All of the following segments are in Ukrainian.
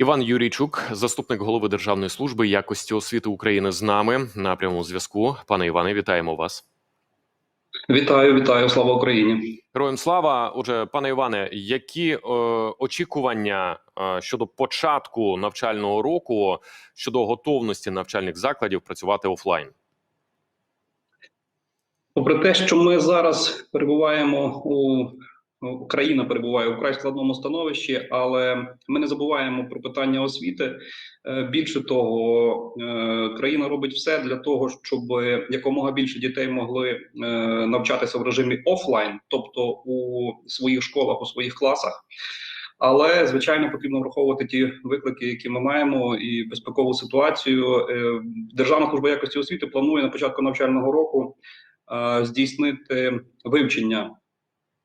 Іван Юрійчук, заступник голови Державної служби якості освіти України, з нами на прямому зв'язку. Пане Іване, вітаємо вас. Вітаю, вітаю, слава Україні. Героям слава. Отже, пане Іване, які е, очікування е, щодо початку навчального року щодо готовності навчальних закладів працювати офлайн? Попри те, що ми зараз перебуваємо у Україна перебуває у вкрай складному становищі, але ми не забуваємо про питання освіти. Е, Більше того, е, країна робить все для того, щоб якомога більше дітей могли е, навчатися в режимі офлайн, тобто у своїх школах, у своїх класах. Але звичайно потрібно враховувати ті виклики, які ми маємо, і безпекову ситуацію. Державна служба якості освіти планує на початку навчального року здійснити вивчення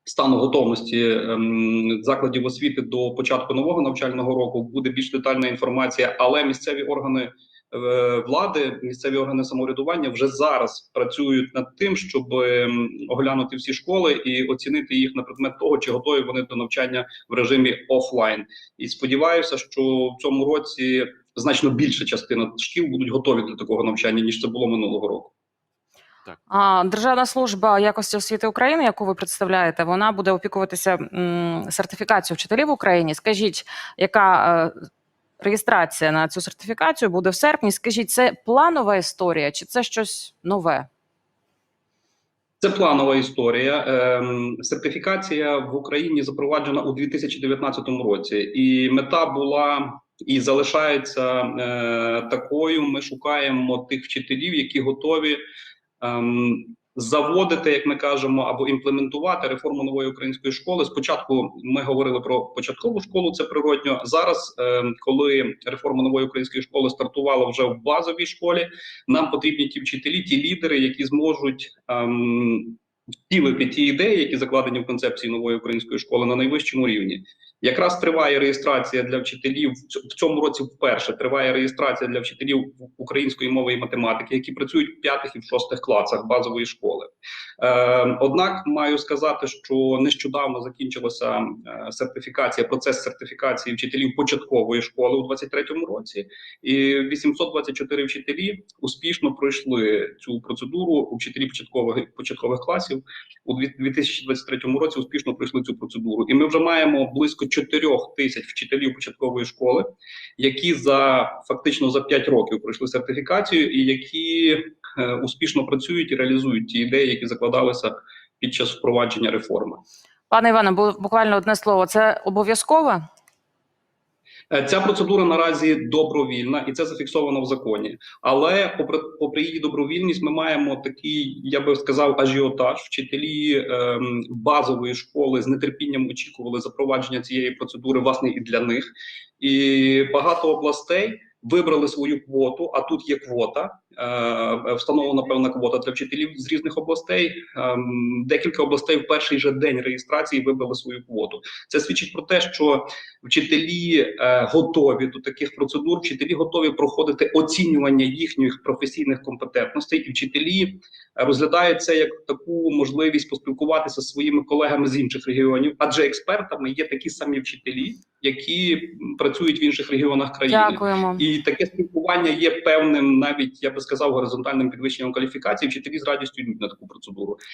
стану готовності ем, закладів освіти до початку нового навчального року. Буде більш детальна інформація, але місцеві органи е, влади, місцеві органи самоврядування вже зараз працюють над тим, щоб ем, оглянути всі школи і оцінити їх на предмет того, чи готові вони до навчання в режимі офлайн. І сподіваюся, що в цьому році значно більша частина шкіл будуть готові до такого навчання ніж це було минулого року. А Державна служба якості освіти України, яку ви представляєте, вона буде опікуватися м, сертифікацією вчителів в Україні. Скажіть, яка е, реєстрація на цю сертифікацію буде в серпні? Скажіть, це планова історія чи це щось нове? Це планова історія. Ем, Сертифікація в Україні запроваджена у 2019 році, і мета була і залишається е, такою. Ми шукаємо тих вчителів, які готові заводити, як ми кажемо, або імплементувати реформу нової української школи. Спочатку ми говорили про початкову школу, це природньо. Зараз, ем, коли реформа нової української школи стартувала вже в базовій школі, нам потрібні ті вчителі, ті лідери, які зможуть. Ем, Втілити ті ідеї, які закладені в концепції нової української школи на найвищому рівні, якраз триває реєстрація для вчителів в цьому році. Вперше триває реєстрація для вчителів української мови і математики, які працюють в п'ятих і в шостих класах базової школи. Е, однак маю сказати, що нещодавно закінчилася е, сертифікація, процес сертифікації вчителів початкової школи у 23-му році, і 824 вчителі успішно пройшли цю процедуру. У вчителі початкових початкових класів у 2023 році успішно пройшли цю процедуру, і ми вже маємо близько 4 тисяч вчителів початкової школи, які за фактично за 5 років пройшли сертифікацію, і які е, успішно працюють і реалізують ті ідеї, які закладалися під час впровадження реформи. Пане Іване, бу- буквально одне слово. Це обов'язково? Е, Ця процедура наразі добровільна і це зафіксовано в законі. Але попри попри її добровільність, ми маємо такий, я би сказав, ажіотаж. Вчителі ем, базової школи з нетерпінням очікували запровадження цієї процедури, власне, і для них. І багато областей вибрали свою квоту. А тут є квота, е, встановлена певна квота для вчителів з різних областей. Ем, декілька областей в перший же день реєстрації вибрали свою квоту. Це свідчить про те, що вчителі е, готові до таких процедур, вчителі готові проходити оцінювання їхніх професійних компетентностей, і вчителі е, розглядають це як таку можливість поспілкуватися зі своїми колегами з інших регіонів, адже експертами є такі самі вчителі, які працюють в інших регіонах країни. Дякуємо. І таке спілкування є певним, навіть я би сказав, горизонтальним підвищенням кваліфікації. Вчителі з радістю йдуть на таку процедуру.